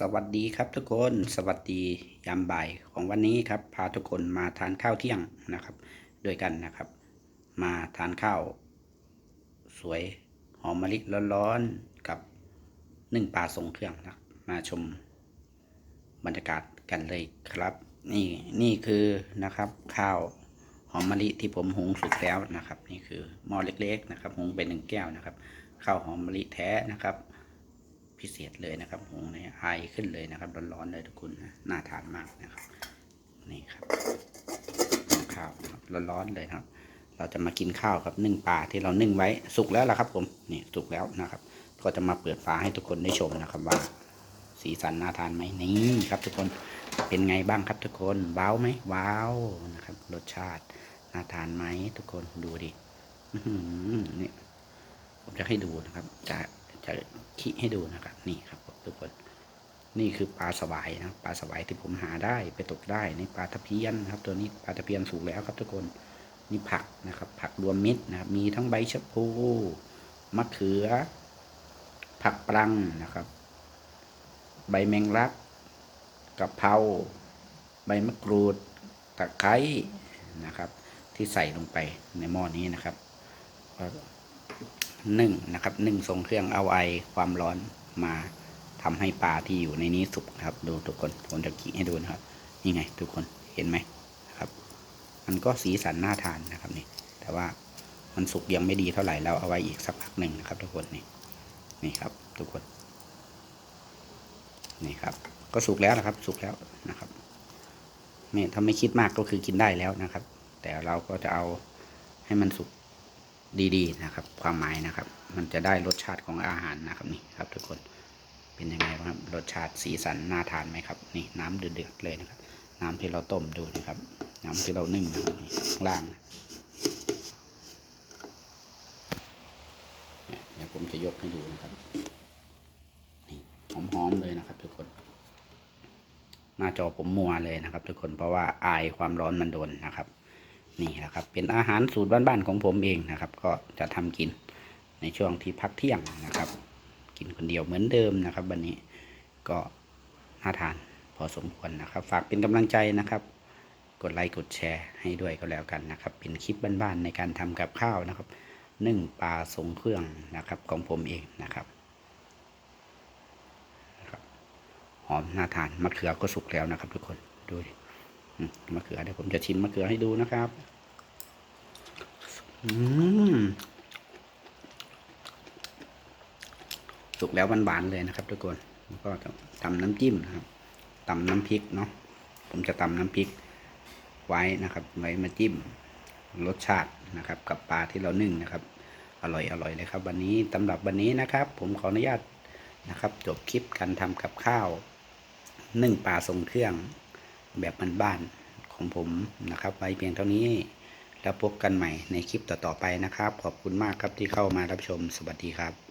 สวัสดีครับทุกคนสวัสดียามบ่ายของวันนี้ครับ พาทุกคนมาทานข้าวเที่ยงนะครับด้วยกันนะครับ มาทานข้าว สวยหอมมะลิร้อนๆกับนึ่งปลาทรงเครื่องนะครับมาชมบรรยากาศกันเลยครับ นี่นี่คือนะครับข้าวหอมมะลิที่ผมหุงสุกแล้วนะครับ นี่คือหม้อเล็กๆนะครับ หุงเป็นหนึ่งแก้วนะครับข้าวหอมมะลิแท้นะครับ พิเศษเลยนะครับหงเนี่ยไอขึ้นเลยนะครับร้อนๆเลยทุกคนนะน่าทานมากนะครับนี่ครับข้าวนะครับร้อนๆเลยครับ เราจะมากินข้าวกับนึ่งปลาที่เรานึ่งไว้สุกแล้วล่ะครับผมนี่สุกแล้วนะครับ ก็จะมาเปิดฝาให้ทุกคนได้ชมนะครับว่าสีสันน่าทานไหมนี่ครับ ทุกคนเป็นไงบ้างครับทุกคนว้าวไหมว้าวนะครับ รสชาติน่าทานไหมทุกคนดูดิอืนี่ผมจะให้ดูนะครับจะ จะคิให้ดูนะครับ นี่ครับทุกคน นี่คือปลาสวายนะปลาสวายที่ผมหาได้ไปตกได้นี่ปลาตะเพียนนครับ ตัวนี้ปลาตะเพียนสุกแล้วครับ ทุกคนนี่ผักนะครับ ผักรวมมิตรนะครับ มีทั้งใบชะพูมะเขือ ผักปรังนะครับ ใบแมงลักกะเพราใบมะกรูดตะไคร้นะครับ ที่ใส่ลงไปในหม้อนี้นะครับ นึ่งนะครับนึ่งทรงเครื่องเอาไอความร้อนมาทำให้ปลาที่อยู่ในนี้สุกนะครับ ดูทุกคนผมจะขีให้ดูนะครับนี่ไง ทุกคนเห็นไหมครับ มันก็สีสันน่าทานนะครับนี่ แต่ว่ามันสุกยังไม่ดีเท่าไหร่เราเอาไว้อีกสักพักหนึ่งนะครับ ทุกคนนี่นี่ครับ ทุกคนนี่ครับ ก็สุกแล้วนะครับ สุกแล้วนะครับไม่ถ้าไม่คิดมากก็คือกินได้แล้วนะครับ แต่เราก็จะเอาให้มันสุก ดีๆนะครับ ความหมายนะครับ มันจะได้รสชาติของอาหารนะครับนี่ครับ ทุกคนเป็นยังไงครับรสชาติสีสันน่าทานไหมครับ นี่น้ำเดือดๆเลยนะครับ น้ำที่เราต้มดูนะครับ น้ำที่เรานึ่งนะครับข้างล่างเนี่ยเดี๋ยวผมจะยกให้ดูนะครับนี่หอมๆเลยนะครับทุกคนหน้าจอผมมัวเลยนะครับ ทุกคนเพราะว่าอายความร้อนมันโดนนะครับ นี่แหละครับ เป็นอาหารสูตรบ้านๆของผมเองนะครับ ก็จะทำกินในช่วงที่พักเที่ยงนะครับ กินคนเดียวเหมือนเดิมนะครับ วันนี้ก็น่าทานพอสมควรนะครับ ฝากเป็นกำลังใจนะครับ กดไลค์กดแชร์ให้ด้วยก็แล้วกันนะครับ เป็นคลิปบ้านๆในการทำกับข้าวนะครับนึ่งปลาทรงเครื่องนะครับของผมเองนะครับหอมน่าทานมะเขือก็สุกแล้วนะครับทุกคนดูดิ มะเขือเดี๋ยวผมจะชิมมะเขือให้ดูนะครับ อืมสุกแล้วหวานๆเลยนะครับ ทุกคนแล้วก็จะทำน้ำจิ้มนะครับตำน้ำพริกเนาะผมจะตำน้ำพริกไว้นะครับ ไว้มาจิ้มรสชาตินะครับ กับปลาที่เรานึ่งนะครับ อร่อยอร่อยเลยครับ วันนี้สำหรับวันนี้นะครับ ผมขออนุญาตนะครับ จบคลิปการทำกับข้าว นึ่งปลาทรงเครื่อง แบบบ้านๆของผมนะครับ ไว้เพียงเท่านี้ แล้วพบกันใหม่ในคลิปต่อๆไปนะครับ ขอบคุณมากครับที่เข้ามารับชมสวัสดีครับ